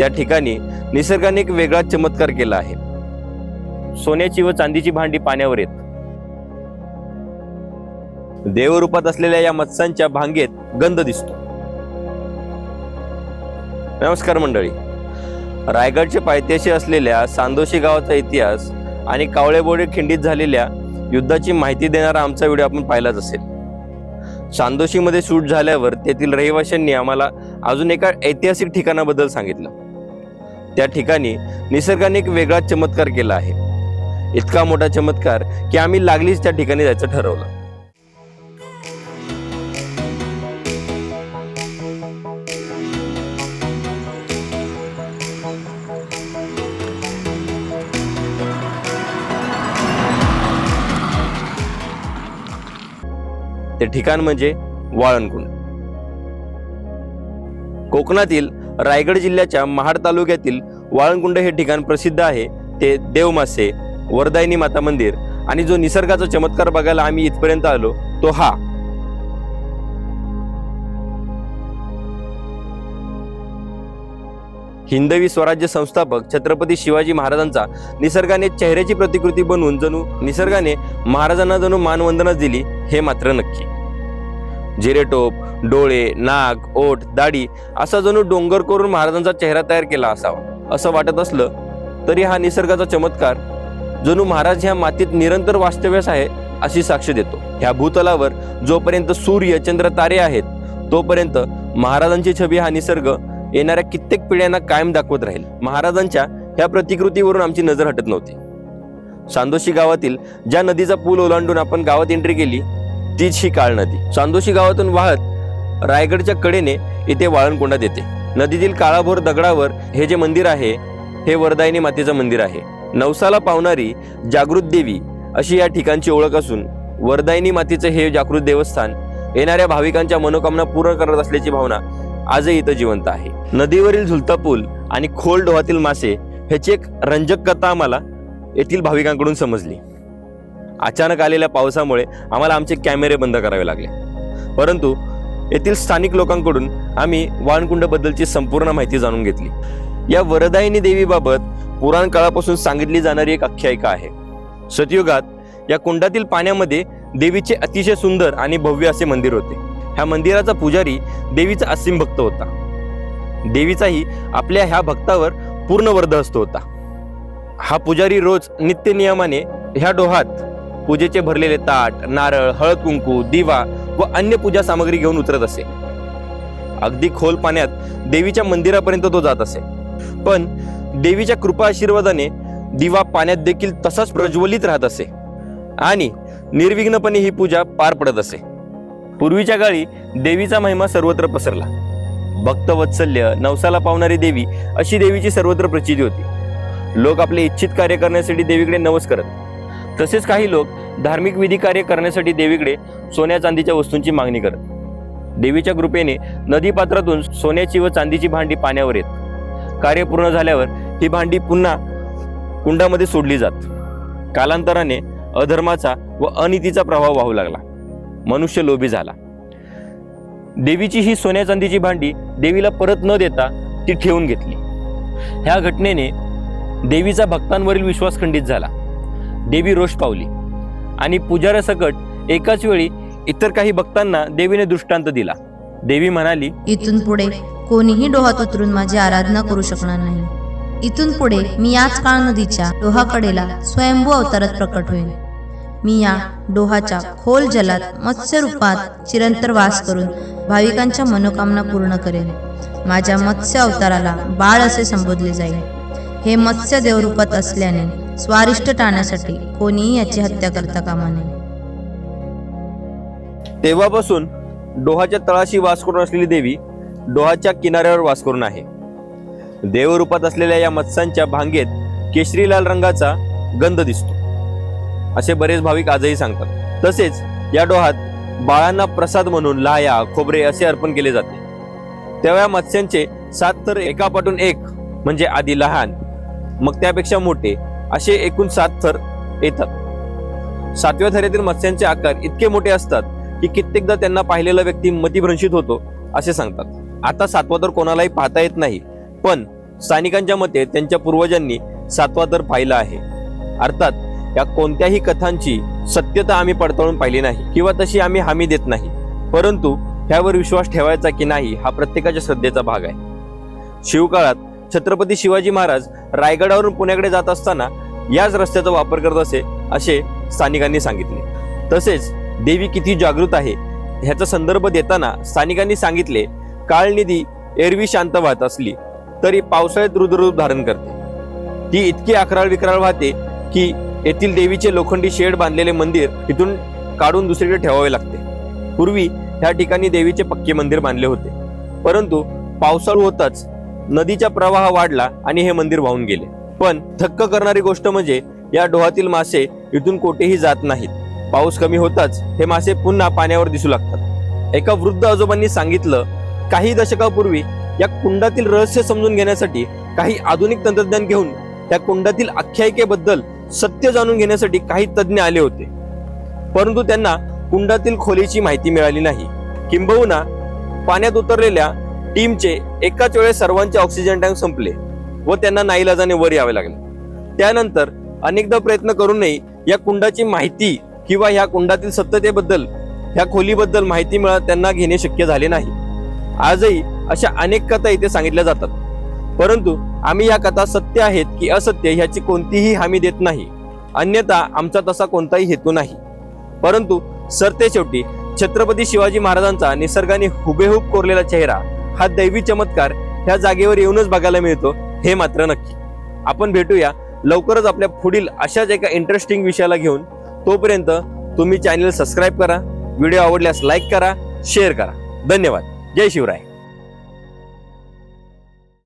त्या ठिकाणी निसर्गाने एक वेगळा चमत्कार केला आहे. सोन्याची व चांदीची भांडी पाण्यावर येत. देवरूपात असलेल्या या मत्स्यांच्या भांगेत गंध दिसतो. नमस्कार मंडळी. रायगडचे पायथ्याशी असलेल्या सांदोशी गावाचा इतिहास आणि कावळेबोडे खिंडीत झालेल्या युद्धाची माहिती देणारा आमचा व्हिडिओ आपण पाहिलाच असेल. सांदोशीमध्ये शूट झाल्यावर तेथील रहिवाशांनी आम्हाला अजून एका ऐतिहासिक ठिकाणाबद्दल सांगितलं. त्या ठिकाणी निसर्गाने एक वेगळा चमत्कार केला आहे. इतका मोठा चमत्कार की आम्ही लागलीच त्या ठिकाणी जायचं ठरवलं. ते ठिकाण म्हणजे वाळणकुंड कोकणातील रायगड जिल्ह्याच्या महाड तालुक्यातील वाळणकुंड हे ठिकाण प्रसिद्ध आहे. ते देवमासे वरदायनी माता मंदिर आणि जो निसर्गाचा चमत्कार बघायला आम्ही इथपर्यंत आलो तो हा. हिंदवी स्वराज्य संस्थापक छत्रपती शिवाजी महाराजांचा निसर्गाने चेहऱ्याची प्रतिकृती बनवून जणू निसर्गाने महाराजांना जणू मानवंदना दिली हे मात्र नक्की. जिरेटोप डोळे नाक ओठ दाढी असा जणू डोंगर करून महाराजांचा चेहरा तयार केला असावा. असं वाटत असलं तरी हा निसर्गाचा चमत्कार जणू महाराज ह्या मातीत निरंतर वास्तव्यास आहे अशी साक्ष देतो. ह्या भूतलावर जोपर्यंत सूर्य चंद्र तारे आहेत तोपर्यंत महाराजांची छबी हा निसर्ग येणाऱ्या कित्येक पिढ्यांना कायम दाखवत राहील. महाराजांच्या ह्या प्रतिकृतीवरून आमची नजर हटत नव्हती. सांदोशी गावातील ज्या नदीचा पूल ओलांडून आपण गावात एंट्री केली तीच ही काळ नदी सांदोशी गावातून वाहत रायगडच्या कडेने इथे वाळणकोंडात येते नदीतील काळाभोर दगडावर हे जे मंदिर आहे हे वरदायिनी मातेचं मंदिर आहे. नवसाला पावणारी जागृत देवी अशी या ठिकाणची ओळख असून वरदायिनी मातेचं हे जागृत देवस्थान येणाऱ्या भाविकांच्या मनोकामना पूर्ण करत असल्याची भावना आजही इथं जिवंत आहे. नदीवरील झुलता पूल आणि खोल डोहातील मासे ह्याची एक रंजक कथा आम्हाला येथील भाविकांकडून समजली. अचानक आलेल्या पावसामुळे आम्हाला आमचे कॅमेरे बंद करावे लागले. परंतु येथील स्थानिक लोकांकडून आम्ही वाणकुंडबद्दलची संपूर्ण माहिती जाणून घेतली. या वरदायिनी देवीबाबत पुराण काळापासून सांगितली जाणारी एक आख्यायिका आहे. सतयुगात या कुंडातील पाण्यामध्ये देवीचे अतिशय सुंदर आणि भव्य असे मंदिर होते. ह्या मंदिराचा पुजारी देवीचा असीम भक्त होता. देवीचाही आपल्या ह्या भक्तावर पूर्ण वर्धहस्त होता. हा पुजारी रोज नित्य नियमाने ह्या डोहात पूजेचे भरलेले ताट नारळ हळद कुंकू दिवा व अन्य पूजा सामग्री घेऊन उतरत असे. अगदी खोल पाण्यात देवीच्या मंदिरापर्यंत तो जात असे. पण देवीच्या कृपा आशीर्वादाने दिवा पाण्यात देखील तसाच प्रज्वलित राहत असे. आणि निर्विघ्नपणे ही पूजा पार पडत असे. पूर्वीच्या काळी देवीचा महिमा सर्वत्र पसरला. भक्तवत्सल्य नवसाला पावणारी देवी अशी देवीची सर्वत्र प्रचिती होती. लोक आपले इच्छित कार्य करण्यासाठी देवीकडे नवस करत तसेच काही लोक धार्मिक विधी कार्य करण्यासाठी देवीकडे सोन्या चांदीच्या वस्तूंची मागणी करत. देवीच्या कृपेने नदीपात्रातून सोन्याची व चांदीची भांडी पाण्यावर येत. कार्य पूर्ण झाल्यावर ही भांडी पुन्हा कुंडामध्ये सोडली जात. कालांतराने अधर्माचा व अनितीचा प्रभाव वाहू लागला. मनुष्य लोभी झाला. देवीची ही सोन्या चांदीची भांडी देवीला परत न देता ती ठेवून घेतली. ह्या घटनेने देवीचा भक्तांवरील विश्वास खंडित झाला. देवी रोष पावली. आणि पुजाऱ्यासकट एकाच वेळी इतर काही भक्तांना देवीने दृष्टांत दिला. देवी म्हणाली इथून पुढे कोणीही डोहात उतरून माझी आराधना करू शकणार नाही. इथून पुढे मी याच काळ नदीच्या डोहाकडेला स्वयंभू अवतारात प्रकट होईल मी या डोहाच्या खोल जलात मत्स्य रूपात चिरंतर वास करून भाविकांच्या मनोकामना पूर्ण करेन. माझ्या मत्स्य अवताराला बाळ असे संबोधले जाईल. हे मत्स्य देवरूपात असल्याने स्वारिष्ट टाळण्यासाठी कोणीही याची हत्या करता कामा नये. तेव्हापासून डोहाच्या तळाशी वास करून असलेली देवी डोहाच्या किनाऱ्यावर वास करून आहे. देवरूपात असलेल्या या मत्स्यांच्या भांगेत केशरी लाल रंगाचा गंध दिसतो. असे बरेच भाविक आजही सांगतात. तसेच या डोहात बाळांना प्रसाद म्हणून लाया खोबरे असे अर्पण केले जाते. तेव्हा मत्स्यांचे सात तर एकापाठून एक म्हणजे आधी लहान मग त्यापेक्षा मोठे असे एकूण सात थर येतात. सातव्या थरातील मत्स्यांचे आकार इतके मोठे असतात की कित्येकदा त्यांना पाहिलेला व्यक्ती मतिभ्रंशित होतो असे सांगतात. आता सातवा तर कोणालाही पाहता येत नाही पण स्थानिकांच्या मते त्यांच्या पूर्वजांनी सातवा दर पाहिला आहे. अर्थात या कोणत्याही कथांची सत्यता आम्ही पडताळून पाहिली नाही किंवा तशी आम्ही हमी देत नाही. परंतु ह्यावर विश्वास ठेवायचा की नाही हा प्रत्येकाच्या श्रद्धेचा भाग आहे. शिवकाळात छत्रपती शिवाजी महाराज रायगडावरून पुण्याकडे जात असताना याच रस्त्याचा वापर करत असे असे स्थानिकांनी सांगितले. तसेच देवी किती जागृत आहे ह्याचा संदर्भ देताना स्थानिकांनी सांगितले काळनिधी एरवी शांत वाहत असली तरी पावसाळ्यात रुद्ररूप धारण करते. ती इतकी अकराळ विकराळ वाहते की येथील देवीचे लोखंडी शेड बांधलेले मंदिर इथून काढून दुसरीकडे ठेवावे लागते. पूर्वी ह्या ठिकाणी देवीचे पक्के मंदिर बांधले होते. परंतु पावसाळू होताच नदीचा प्रवाह वाढला आणि हे मंदिर वाहून गेले. पण थक्क करणारी गोष्ट म्हणजे या डोहातील मासे इथून कोठेही जात नाहीत. पाऊस कमी होताच हे मासे पुन्हा पाण्यावर दिसू लागतात. एका वृद्ध आजोबांनी सांगितलं काही दशकापूर्वी या कुंडातील रहस्य समजून घेण्यासाठी काही आधुनिक तंत्रज्ञान घेऊन त्या कुंडातील आख्यायिकेबद्दल सत्य जाणून घेण्यासाठी काही तज्ज्ञ आले होते. परंतु त्यांना कुंडातील खोलीची माहिती मिळाली नाही. किंबहुना पाण्यात उतरलेल्या टीमचे एकाच वेळेस सर्वांचे ऑक्सिजन टँक संपले. व त्यांना नाईलाजाने वर यावे लागले. त्यानंतर अनेकदा प्रयत्न करूनही या कुंडाची माहिती किंवा ह्या कुंडातील सत्यतेबद्दल ह्या खोलीबद्दल माहिती मिळत त्यांना घेणे शक्य झाले नाही. आजही अशा अनेक कथा इथे सांगितल्या जातात. परंतु आम्ही या कथा सत्य आहेत की असत्य ह्याची कोणतीही हमी देत नाही. अन्यथा आमचा तसा कोणताही हेतू नाही. परंतु सरते शेवटी छत्रपती शिवाजी महाराजांचा निसर्गाने हुबेहूब कोरलेला चेहरा हा दैवी चमत्कार ह्या जागेवर येऊनच बघायला मिळतो हे मात्र नक्की. आपण भेटूया लवकरच आपल्या पुढील अशाच एका इंटरेस्टिंग विषयाला घेऊन. तोपर्यंत तुम्ही चॅनल सबस्क्राईब करा व्हिडिओ आवडल्यास लाईक करा शेअर करा. धन्यवाद. जय शिवराय.